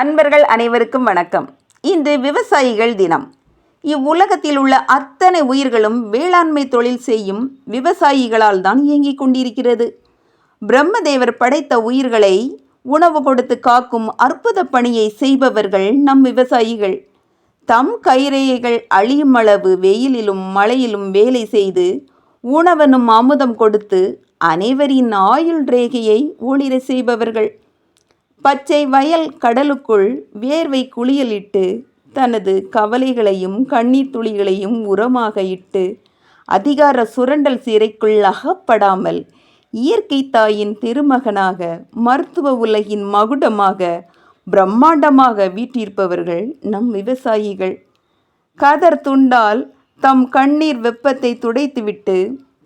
அன்பர்கள் அனைவருக்கும் வணக்கம். இன்று விவசாயிகள் தினம். இவ்வுலகத்தில் உள்ள அத்தனை உயிர்களும் வேளாண்மை தொழில் செய்யும் விவசாயிகளால் தான் இயங்கிக் கொண்டிருக்கிறது. பிரம்மதேவர் படைத்த உயிர்களை உணவு கொடுத்து காக்கும் அற்புத பணியை செய்பவர்கள் நம் விவசாயிகள். தம் கைரேகைகள் அழியும் அளவு வெயிலிலும் மழையிலும் வேலை செய்து உணவனும் அமுதம் கொடுத்து அனைவரின் ஆயுள் ரேகையை ஒளிர செய்பவர்கள். பச்சை வயல் கடலுக்குள் வேர்வை குளியலிட்டு தனது கவலைகளையும் கண்ணீர் துளிகளையும் உரமாக இட்டு அதிகார சுரண்டல் சிறைக்குள் அகப்படாமல் இயற்கை தாயின் திருமகனாக மருத்துவ உலகின் மகுடமாக பிரம்மாண்டமாக வீட்டிருப்பவர்கள் நம் விவசாயிகள். கதர் துண்டால் தம் கண்ணீர் வெப்பத்தை துடைத்துவிட்டு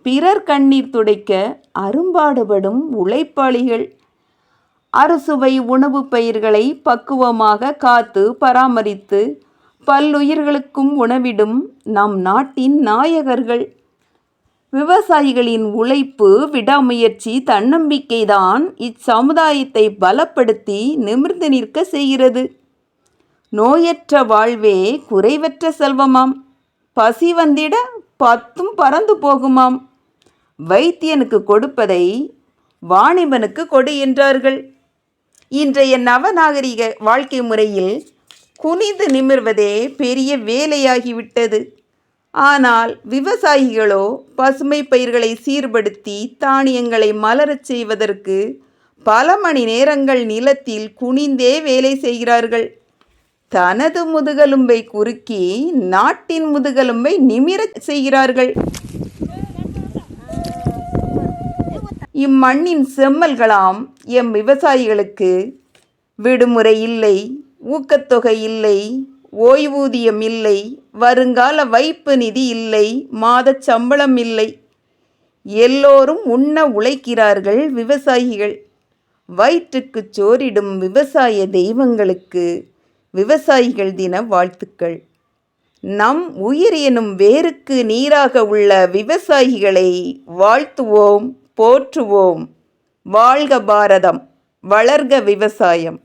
பிறர் கண்ணீர் துடைக்க அரும்பாடுபடும் உழைப்பாளிகள். அறுசுவை உணவுப் பயிர்களை பக்குவமாக காத்து பராமரித்து பல்லுயிர்களுக்கும் உணவிடும் நம் நாட்டின் நாயகர்கள். விவசாயிகளின் உழைப்பு விடாமுயற்சி தன்னம்பிக்கைதான் இச்சமுதாயத்தை பலப்படுத்தி நிமிர்ந்து நிற்க செய்கிறது. நோயற்ற வாழ்வே குறைவற்ற செல்வமாம். பசி வந்திட பத்தும் பறந்து போகுமாம். வைத்தியனுக்கு கொடுப்பதை வாணிபனுக்கு கொடு என்றார்கள். இன்றைய நவநாகரிக வாழ்க்கை முறையில் குனிந்து நிமிர்வதே பெரிய வேலையாகிவிட்டது. ஆனால் விவசாயிகளோ பசுமை பயிர்களை சீர்படுத்தி தானியங்களை மலரச் செய்வதற்கு பல மணி நேரங்கள் நிலத்தில் குனிந்தே வேலை செய்கிறார்கள். தனது முதுகெலும்பை குறுக்கி நாட்டின் முதுகெலும்பை நிமிரச் செய்கிறார்கள். இம்மண்ணின் செம்மல்களாம் எம் விவசாயிகளுக்கு விடுமுறை இல்லை ஊக்கத்தொகை இல்லை ஓய்வூதியம் இல்லை வருங்கால வைப்பு நிதி இல்லை மாதச் சம்பளம் இல்லை. எல்லோரும் உண்ண உழைக்கிறார்கள் விவசாயிகள். வயிற்றுக்குச் சோரிடும் விவசாய தெய்வங்களுக்கு விவசாயிகள் தின வாழ்த்துக்கள். நம் உயிர் எனும் வேருக்கு நீராக உள்ள விவசாயிகளை வாழ்த்துவோம் போற்றுவோம். வாழ்க பாரதம் வளர்க விவசாயம்.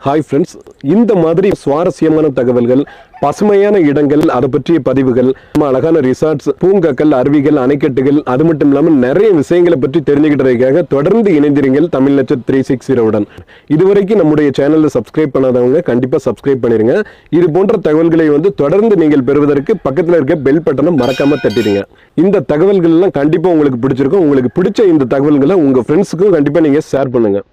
ஹாய் ஃப்ரெண்ட்ஸ் இந்த மாதிரி சுவாரஸ்யமான தகவல்கள் பசுமையான இடங்கள் அதை பற்றிய பதிவுகள் நம்ம அழகான ரிசார்ட்ஸ் பூங்காக்கள் அருவிகள் அணைக்கட்டுகள் அது மட்டும் இல்லாமல் நிறைய விஷயங்களை பற்றி தெரிஞ்சுக்கிட்டதுக்காக தொடர்ந்து இணைந்திருங்கள் தமிழ் லட்சம் த்ரீ சிக்ஸ் ஜீரோவுடன் இதுவரைக்கும் நம்முடைய சேனலில் சப்ஸ்கிரைப் பண்ணாதவங்க கண்டிப்பாக சப்ஸ்கிரைப் பண்ணிடுங்க இது போன்ற தகவல்களை வந்து தொடர்ந்து நீங்கள் பெறுவதற்கு பக்கத்தில் இருக்க பெல் பட்டனை மறக்காமல் தட்டிடுங்க. இந்த தகவல்கள்லாம் கண்டிப்பாக உங்களுக்கு பிடிச்சிருக்கும். உங்களுக்கு பிடிச்ச இந்த தகவல்களை உங்கள் ஃப்ரெண்ட்ஸுக்கும் கண்டிப்பாக நீங்கள் ஷேர் பண்ணுங்கள்